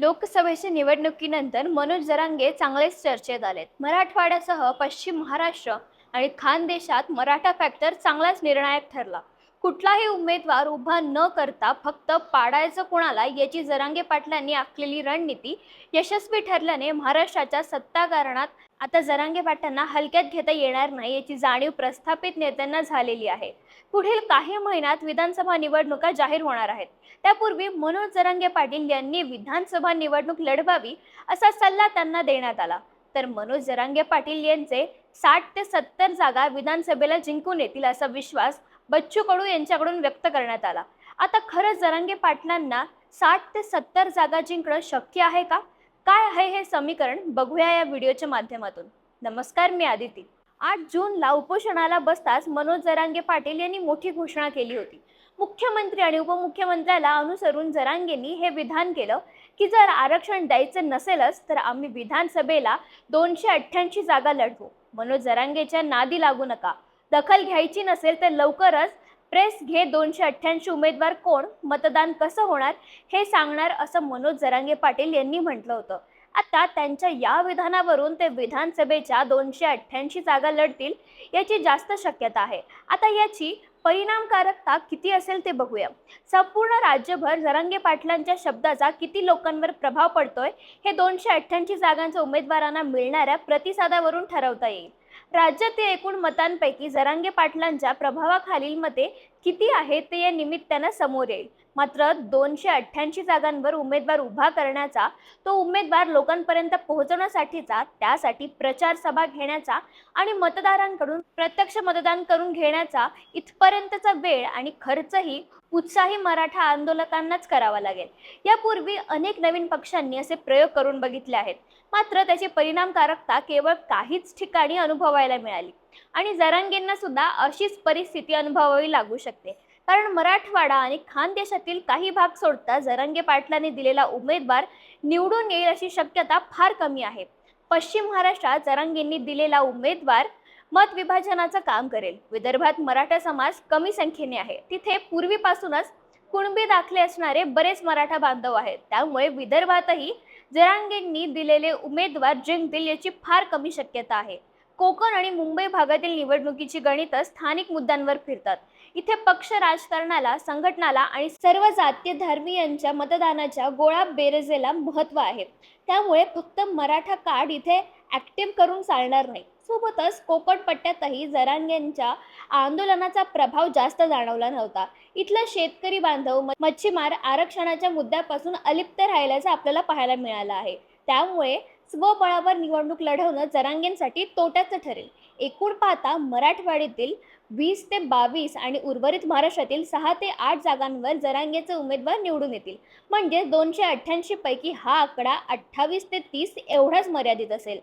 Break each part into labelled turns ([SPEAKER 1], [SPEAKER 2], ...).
[SPEAKER 1] लोकसभेच्या निवडणुकीनंतर मनोज जरांगे चांगलेच चर्चेत आलेत. मराठवाड्यासह पश्चिम महाराष्ट्र आणि खानदेशात मराठा फॅक्टर चांगलाच निर्णायक ठरला. कुठलाही उमेदवार उभा न करता फक्त पाडायचं कोणाला याची जरांगे पाटलांनी आखलेली रणनीती यशस्वी ठरल्याने महाराष्ट्राच्या सत्ताकारणात आता जरांगे पाटलांना हलक्यात घेता येणार नाही याची जाणीव प्रस्थापित नेत्यांना झालेली आहे. पुढील काही महिन्यात विधानसभा निवडणुका जाहीर होणार आहेत. त्यापूर्वी मनोज जरांगे पाटील यांनी विधानसभा निवडणूक लढवावी असा सल्ला त्यांना देण्यात आला. तर मनोज जरांगे पाटील यांचे साठ ते सत्तर जागा विधानसभेला जिंकून येतील असा विश्वास बच्चू कडू यांच्याकडून व्यक्त करण्यात आला. आता खरंच जरांगे पाटलांना साठ ते सत्तर जागा जिंकणं शक्य आहे का? काय आहे हे समीकरण? बघूया या व्हिडिओच्या माध्यमातून. नमस्कार मी आदिती. आठ जूनला उपोषणाला बसताच मनोज जरांगे पाटील यांनी मोठी घोषणा केली होती. मुख्यमंत्री आणि उपमुख्यमंत्र्याला अनुसरून जरांगेंनी हे विधान केलं की जर आरक्षण द्यायचं नसेलच तर आम्ही विधानसभेला दोनशे अठ्ठ्याऐंशी जागा लढवू. मनोज जरांगेच्या नादी लागू नका. दखल घ्यायची नसेल तर लवकरच प्रेस घे दोनशे अठ्ठ्याऐंशी उमेदवार कोण? मतदान कसं होणार? हे सांगणार असं मनोज जरांगे पाटील यांनी म्हटलं होतं. आता त्यांच्या या विधानावरून ते विधानसभेच्या दोनशे अठ्ठ्याऐंशी जागा लढतील याची जास्त शक्यता आहे. आता याची परिणामकारकता किती असेल ते बघूया. संपूर्ण राज्यभर जरांगे पाटलांच्या शब्दाचा किती लोकांवर प्रभाव पडतोय हे दोनशे अठ्ठ्याऐंशी जागांच्या उमेदवारांना मिळणाऱ्या प्रतिसादावरून ठरवता येईल. राज्यातील एकूण मतांपैकी जरांगे पाटलांच्या प्रभावाखालील मते किती आहेत ते या निमित्तानं समोर येईल. मात्र दोनशे अठ्ठ्याऐंशी जागांवर उमेदवार उभा करण्याचा तो उमेदवार लोकांपर्यंत पोहोचवण्यासाठीचा त्यासाठी प्रचार सभा घेण्याचा आणि मतदारांकडून प्रत्यक्ष मतदान करून घेण्याचा इथपर्यंतचा वेळ आणि खर्चही उत्साही मराठा आंदोलकांनाच करावा लागेल. यापूर्वी अनेक नवीन पक्षांनी असे प्रयोग करून बघितले आहेत. मात्र त्याची परिणामकारकता केवळ काहीच ठिकाणी अनुभवायला मिळाली. आणि जरांगींना सुद्धा अशीच परिस्थिती अनुभवावी लागू शकते. कारण मराठवाडा आणि खानदेशातील काही भाग सोडता जरांगे पाटलांनी दिलेला उमेदवार निवडून येईल अशी शक्यता फार कमी आहे. पश्चिम महाराष्ट्रात जरांगेंनी दिलेला उमेदवार मत विभाजनाचं काम करेल. विदर्भात मराठा समाज कमी संख्येने आहे. तिथे पूर्वीपासूनच कुणबी दाखले असणारे बरेच मराठा बांधव आहेत. त्यामुळे विदर्भातही जरांगेंनी दिलेले उमेदवार जिंकतील याची फार कमी शक्यता आहे. कोकण आणि मुंबई भागातील निवडणुकीची गणितं स्थानिक मुद्द्यांवर फिरतात. इथे पक्ष राजकारणाला संघटनाला आणि सर्व जातीय धर्मीयांच्या मतदानाच्या गोळा बेरजेला महत्त्व आहे. त्यामुळे फक्त मराठा कार्ड इथे ॲक्टिव्ह करून चालणार नाही. सोबतच कोकण पट्ट्यातही जरांगेंच्या आंदोलनाचा प्रभाव जास्त जाणवला नव्हता. इथला शेतकरी बांधव मच्छीमार आरक्षणाच्या मुद्द्यापासून अलिप्त राहिल्याचं आपल्याला पाहायला मिळालं आहे. त्यामुळे स्वबळावर निवडणूक लढवणं जरांगेंसाठी तोट्याचं ठरेल. एकूण पाहता मराठवाड्यातील वीस ते बावीस आणि उर्वरित महाराष्ट्रातील सहा ते आठ जागांवर जरांगेचे उमेदवार निवडून येतील. म्हणजे दोनशे अठ्ठ्याऐंशी पैकी हा आकडा अठ्ठावीस ते तीस एवढाच मर्यादित असेल.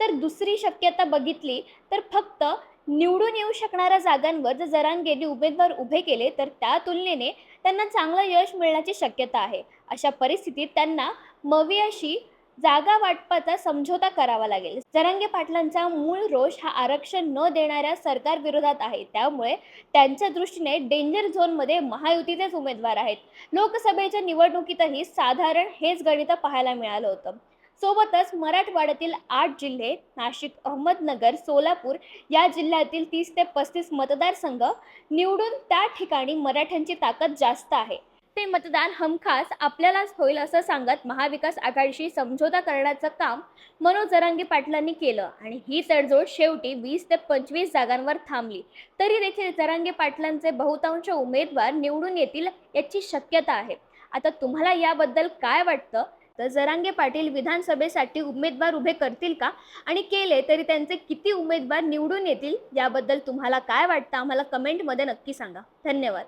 [SPEAKER 1] तर दुसरी शक्यता बघितली तर फक्त निवडून येऊ शकणाऱ्या जागांवर जर जरांगेने उमेदवार उभे केले तर त्या तुलनेने त्यांना चांगलं यश मिळण्याची शक्यता आहे. अशा परिस्थितीत त्यांना मवियाशी जागा वाटपाचा समझोता करावा लागेल. जरांगे पाटलांचा मूळ रोष हा आरक्षण न देणाऱ्या सरकार विरोधात आहे. त्यामुळे त्यांच्या दृष्टीने डेंजर झोनमध्ये महायुतीचेच उमेदवार आहेत. लोकसभेच्या निवडणुकीतही साधारण हेच गणित पाहायला मिळालं होतं. सोबतच मराठवाड्यातील आठ जिल्हे नाशिक अहमदनगर सोलापूर या जिल्ह्यातील तीस ते पस्तीस मतदारसंघ निवडून त्या ठिकाणी मराठ्यांची ताकद जास्त आहे. ते मतदान हमखास आपल्यालाच होईल असं सांगत महाविकास आघाडीशी समझोता करण्याचं काम मनोज जरांगे पाटलांनी केलं. आणि ही तडजोड शेवटी वीस ते पंचवीस जागांवर थांबली. तरी देखील जरांगे पाटलांचे बहुतांश उमेदवार निवडून येतील याची शक्यता आहे. आता तुम्हाला याबद्दल काय वाटतं? तर जरांगे पाटील विधानसभेसाठी उमेदवार उभे करतील का? आणि केले तरी त्यांचे किती उमेदवार निवडून येतील? याबद्दल तुम्हाला काय वाटतं? आम्हाला कमेंटमध्ये नक्की सांगा. धन्यवाद.